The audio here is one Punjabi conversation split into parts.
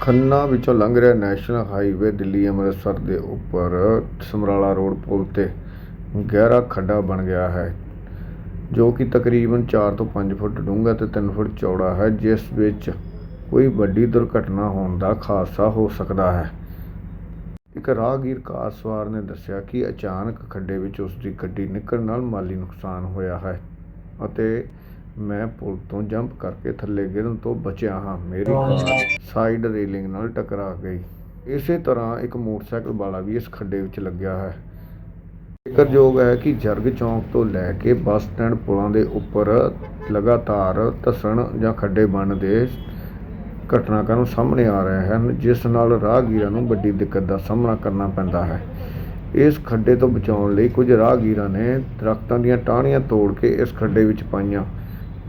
ਖੰਨਾ ਵਿੱਚੋਂ ਲੰਘ ਰਿਹਾ ਨੈਸ਼ਨਲ ਹਾਈਵੇ ਦਿੱਲੀ ਅੰਮ੍ਰਿਤਸਰ ਦੇ ਉੱਪਰ। ਸਮਰਾਲਾ ਰੋਡ ਪੁਲ ਤੇ ਗਹਿਰਾ ਖੱਡਾ ਬਣ ਗਿਆ ਹੈ, ਜੋ ਕਿ ਤਕਰੀਬਨ 4 ਤੋਂ 5 ਫੁੱਟ ਡੂੰਘਾ ਤੇ 3 ਫੁੱਟ ਚੌੜਾ ਹੈ, ਜਿਸ ਵਿੱਚ ਕੋਈ ਵੱਡੀ ਦੁਰਘਟਨਾ ਹੋਣ ਦਾ ਖਾਸਾ ਹੋ ਸਕਦਾ ਹੈ। ਇੱਕ ਰਾਹਗੀਰ ਕਾਰ ਸਵਾਰ ਨੇ ਦੱਸਿਆ ਕਿ ਅਚਾਨਕ ਖੱਡੇ ਵਿੱਚ ਉਸ ਦੀ ਗੱਡੀ ਨਿਕਲਣ ਨਾਲ ਮਾਲੀ ਨੁਕਸਾਨ ਹੋਇਆ ਹੈ ਅਤੇ ਮੈਂ ਪੁਲ ਤੋਂ ਜੰਪ ਕਰਕੇ ਥੱਲੇ ਗਿਰਨ ਤੋਂ ਬਚਿਆ ਹਾਂ। ਮੇਰੀ ਕਾਰ ਸਾਈਡ ਰੇਲਿੰਗ ਨਾਲ ਟਕਰਾ ਗਈ। ਇਸੇ ਤਰ੍ਹਾਂ ਇੱਕ ਮੋਟਰਸਾਈਕਲ ਵਾਲਾ ਵੀ ਇਸ ਖੱਡੇ ਵਿੱਚ ਲੱਗਿਆ ਹੈ। ਜ਼ਿਕਰਯੋਗ ਹੈ ਕਿ ਜਰਗ ਚੌਂਕ ਤੋਂ ਲੈ ਕੇ ਬੱਸ ਸਟੈਂਡ ਪੁਲਾਂ ਦੇ ਉੱਪਰ ਲਗਾਤਾਰ ਧੱਸਣ ਜਾਂ ਖੱਡੇ ਬਣਨ ਦੇ ਘਟਨਾਕ੍ਰਮ ਸਾਹਮਣੇ ਆ ਰਹੇ ਹਨ ਜਿਸ ਨਾਲ ਰਾਹਗੀਰਾਂ ਨੂੰ ਵੱਡੀ ਦਿੱਕਤ ਦਾ ਸਾਹਮਣਾ ਕਰਨਾ ਪੈਂਦਾ ਹੈ। ਇਸ ਖੱਡੇ ਤੋਂ ਬਚਾਉਣ ਲਈ ਕੁਝ ਰਾਹਗੀਰਾਂ ਨੇ ਦਰਖਤਾਂ ਦੀਆਂ ਟਾਹਣੀਆਂ ਤੋੜ ਕੇ ਇਸ ਖੱਡੇ ਵਿੱਚ ਪਾਈਆਂ।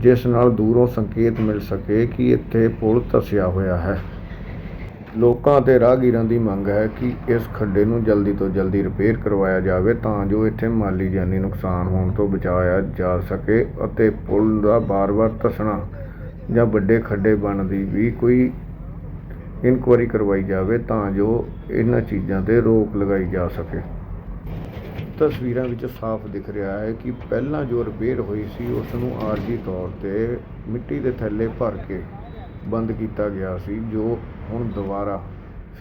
ਜਿਸ ਨਾਲ ਦੂਰੋਂ ਸੰਕੇਤ ਮਿਲ ਸਕੇ ਕਿ ਇੱਥੇ ਪੁਲ ਧੱਸਿਆ ਹੋਇਆ ਹੈ। ਲੋਕਾਂ ਅਤੇ ਰਾਹਗੀਰਾਂ ਦੀ ਮੰਗ ਹੈ ਕਿ ਇਸ ਖੱਡੇ ਨੂੰ ਜਲਦੀ ਤੋਂ ਜਲਦੀ ਰਿਪੇਅਰ ਕਰਵਾਇਆ ਜਾਵੇ ਤਾਂ ਜੋ ਇੱਥੇ ਮਾਲੀ ਜਾਨੀ ਨੁਕਸਾਨ ਹੋਣ ਤੋਂ ਬਚਾਇਆ ਜਾ ਸਕੇ ਅਤੇ ਪੁਲ ਦਾ ਬਾਰ-ਬਾਰ ਧੱਸਣਾ ਜਾਂ ਵੱਡੇ ਖੱਡੇ ਬਣਨ ਦੀ ਵੀ ਕੋਈ ਇਨਕੁਆਇਰੀ ਕਰਵਾਈ ਜਾਵੇ ਤਾਂ ਜੋ ਇਹਨਾਂ ਚੀਜ਼ਾਂ ਤੇ ਰੋਕ ਲਗਾਈ ਜਾ ਸਕੇ। ਤਸਵੀਰਾਂ ਵਿੱਚ ਸਾਫ਼ ਦਿਖ ਰਿਹਾ ਹੈ ਕਿ ਪਹਿਲਾਂ ਜੋ ਰਿਪੇਅਰ ਹੋਈ ਸੀ ਉਸ ਨੂੰ ਆਰਜੀ ਤੌਰ ਤੇ ਮਿੱਟੀ ਦੇ ਥੱਲੇ ਭਰ ਕੇ ਬੰਦ ਕੀਤਾ ਗਿਆ ਸੀ, ਜੋ ਹੁਣ ਦੁਬਾਰਾ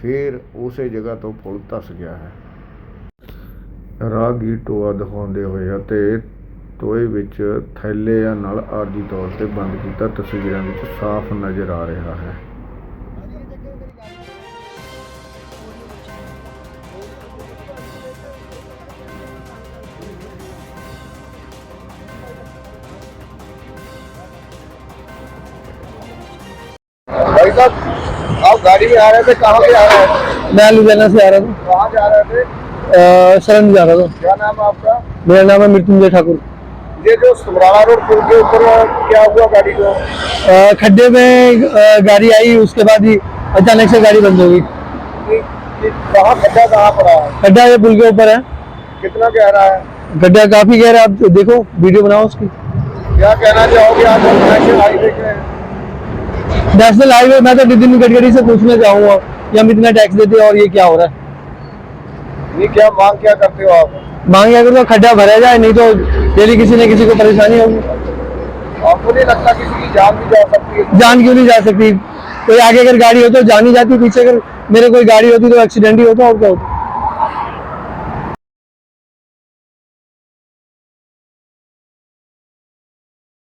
ਫੇਰ ਉਸੇ ਜਗ੍ਹਾ ਤੋਂ ਪੁਲ ਧੱਸ ਗਿਆ ਹੈ। ਰਾਹਗੀਰ ਟੋਆ ਦਿਖਾਉਂਦੇ ਹੋਏ ਅਤੇ ਟੋਏ ਵਿੱਚ ਥੈਲੇ ਨਾਲ ਆਰਜੀ ਤੌਰ ਤੇ ਬੰਦ ਕੀਤਾ, ਤਸਵੀਰਾਂ ਵਿੱਚ ਸਾਫ਼ ਨਜ਼ਰ ਆ ਰਿਹਾ ਹੈ। भाई साहब आप गाड़ी में आ रहे थे कहाँ से आ रहे थे मैं लुधियाना से आ रहा था। कहाँ जा रहे थे? शरण जा रहा था। क्या नाम है आपका? मेरा नाम है मृत्युंजय ठाकुर। ये जो समराला रोड पुल के ऊपर क्या हुआ गाड़ी को? खड्डे में गाड़ी आई उसके बाद ही अचानक से गाड़ी बंद हो गई। कहाँ खड्डा कहाँ पड़ा है? खड्डा ये पुल के ऊपर है। कितना गहरा है? गड्ढा काफ़ी गहरा है आप देखो वीडियो बनाओ उसकी। क्या कहना चाहोगे आज नेशनल हाईवे के नेशनल हाईवे मैं तो नितिन गडकरी से पूछना चाहूँगा कि हम इतना टैक्स देते हैं और ये क्या हो रहा है? ये क्या मांग क्या करते हो आप? मांगे अगर तो खड्डा भरा जाए नहीं तो डेली किसी न किसी को परेशानी होगी। आपको नहीं लगता किसी की जान भी जा सकती है? जान क्यों नहीं जा सकती? कोई आगे अगर गाड़ी हो तो जान ही जाती पीछे अगर मेरे कोई गाड़ी होती तो एक्सीडेंट ही होता और क्या होता?